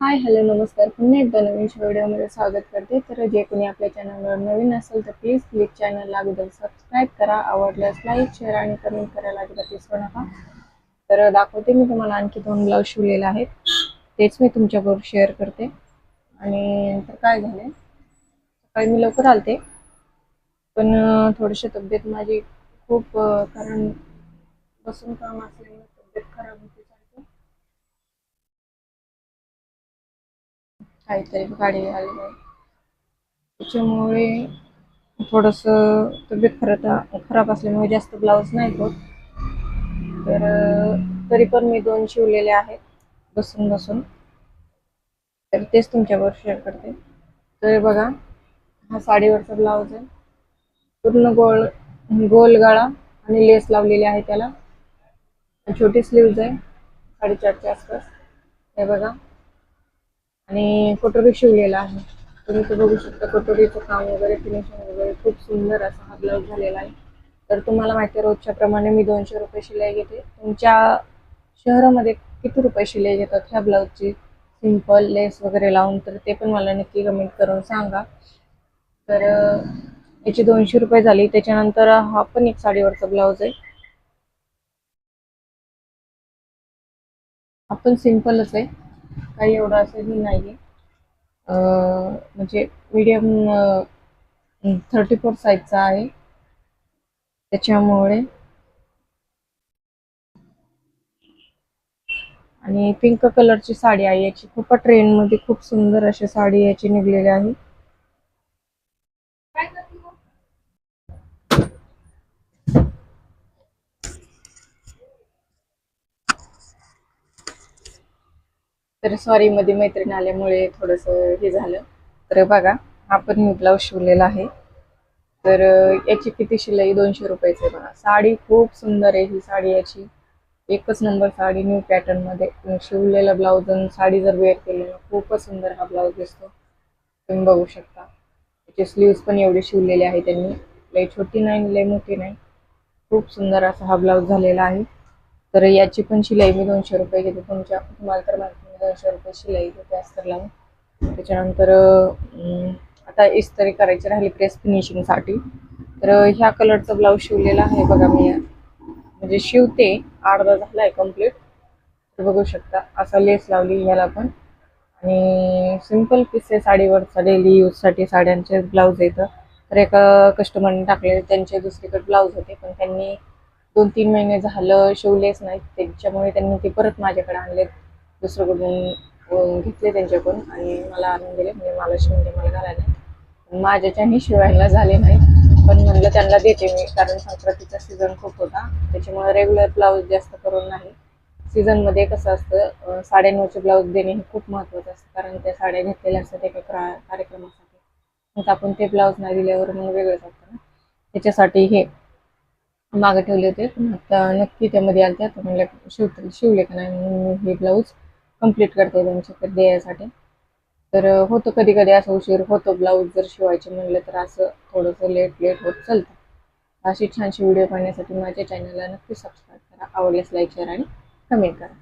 Hi hello नमस्कार. पुन्हा एकदा नवीन व्हिडिओमध्ये स्वागत करते. तर जे कोणी आपल्या चॅनलवर नवीन असेल तर प्लीज प्लीज चॅनलला अगोदर सबस्क्राईब करा. आवडल्यास लाईक शेअर आणि कमेंट करायला अजिबात विसरू नका. तर दाखवते मी तुम्हाला आणखी दोन ब्लाऊज शिवलेले आहेत. तेच मी तुमच्याबरोबर शेअर करते. आणि नंतर काय झाले सकाळी मी लवकर आलते. पण थोडीशी तब्येत माझी खूप कारण बसून काम असल्यामुळे तब्येत खराब होती. काहीतरी गाडी आली. आहे त्याच्यामुळे थोडस तब्येत खरं खराब असल्यामुळे जास्त ब्लाऊज नाही होत. तर तरी पण मी दोन शिवलेले आहेत बसून बसून. तर तेच तुमच्यावर शेअर करते. तर बघा हा साडीवरचा ब्लाऊज आहे. पूर्ण गोल गोल गळा आणि लेस लावलेली आहे त्याला. छोटी स्लीव्ज आहे साडेचारच्या आसपास. हे बघा. आणि कटोरी शिवलेला आहे. तुम्ही तो बघू शकता कटोरीचं काम वगैरे फिनिशिंग वगैरे खूप सुंदर असा हा ब्लाऊज झालेला आहे. तर तुम्हाला माहिती आहे रोजच्या प्रमाणे मी दोनशे रुपये शिलाई घेते. तुमच्या शहरामध्ये किती रुपये शिलाई घेतात ह्या ब्लाऊजची सिंपल लेस वगैरे लावून तर ते पण मला नक्की कमेंट करून सांगा. तर याची दोनशे रुपये झाली. त्याच्यानंतर हा पण एक साडीवरचा ब्लाऊज आहे. आपण सिम्पलच आहे. काही एवढं असं ही नाही आहे म्हणजे मीडियम थर्टी फोर साईजचा आहे. त्याच्यामुळे. आणि पिंक कलरची साडी आहे. याची खूप ट्रेंडमध्ये खूप सुंदर अशी साडी याची निघलेली आहे. तर सॉरी मध्ये मैत्रीण आल्यामुळे थोडस हे झालं. तर बघा हा पण मी ब्लाऊज शिवलेला आहे. तर याची किती शिलाई? दोनशे रुपयाची आहे बघा. साडी खूप सुंदर आहे ही साडी याची. एकच नंबर साडी न्यू पॅटर्नमध्ये. शिवलेला ब्लाऊज आणि साडी जर वेअर केली ना खूपच सुंदर हा ब्लाऊज दिसतो. तुम्ही बघू शकता. त्याचे स्लीव्स पण एवढे शिवलेले आहे त्यांनी. लई छोटी नाही लई मोठी नाही. खूप सुंदर असा हा ब्लाऊज झालेला आहे. तर याची पण शिलाई मी दोनशे रुपये घेते. तुमच्या तुम्हाला तर माहिती दोनशे रुपये शिलाई होते अस्तर लावून त्याच्यानंतर आता इस्त्री करायची राहिली प्रेस फिनिशिंगसाठी तर ह्या कलरचा ब्लाऊज शिवलेला आहे बघा मी. म्हणजे शिवते अर्धा झाला आहे कंप्लीट तर बघू शकता असा लेस लावली ह्याला पण. आणि सिंपल पीस आहे साडीवरचा डेली यूजसाठी साड्यांचे ब्लाऊज येतं तर एका कस्टमरने टाकले त्यांचे दुसरीकडे ब्लाऊज होते. पण त्यांनी दोन तीन महिने झालं शिवलेच नाही त्याच्यामुळे त्यांनी ते परत माझ्याकडे आणले दुसरीकडून घेतले त्यांच्याकडून आणि मला आणून दिले. म्हणजे मला शिवून म्हणजे मला घालायला माझ्याच्याही माझ्याच्यानी शिवायला झाले नाही पण म्हणलं त्यांना देते मी कारण संक्रांतीचा सीझन खूप होता. त्याच्यामुळे रेग्युलर ब्लाऊज जास्त करून नाही. सीझनमध्ये कसं असतं साडेनऊचे ब्लाऊज देणे हे खूप महत्त्वाचं असतं. कारण त्या साड्या घेतलेल्या असतात एका कार्यक्रमासाठी. मग आपण ते ब्लाऊज नाही दिल्यावर मग वेगळंच असतं ना. त्याच्यासाठी हे मागे ठेवले होते. पण आता नक्की त्यामध्ये आले आता म्हणलं शिवते शिवले का नाही? म्हणून हे ब्लाऊज कंप्लीट करते त्यांच्याकडे ध्येयासाठी तर होतं कधी कधी असं उशीर होतो ब्लाऊज जर शिवायचे म्हणलं तर असं थोडंसं लेट लेट होत चालतं. अशी छानशी व्हिडिओ पाहण्यासाठी माझ्या चॅनलला नक्की सबस्क्राईब करा. आवडल्यास लाईक शेअर आणि कमेंट करा.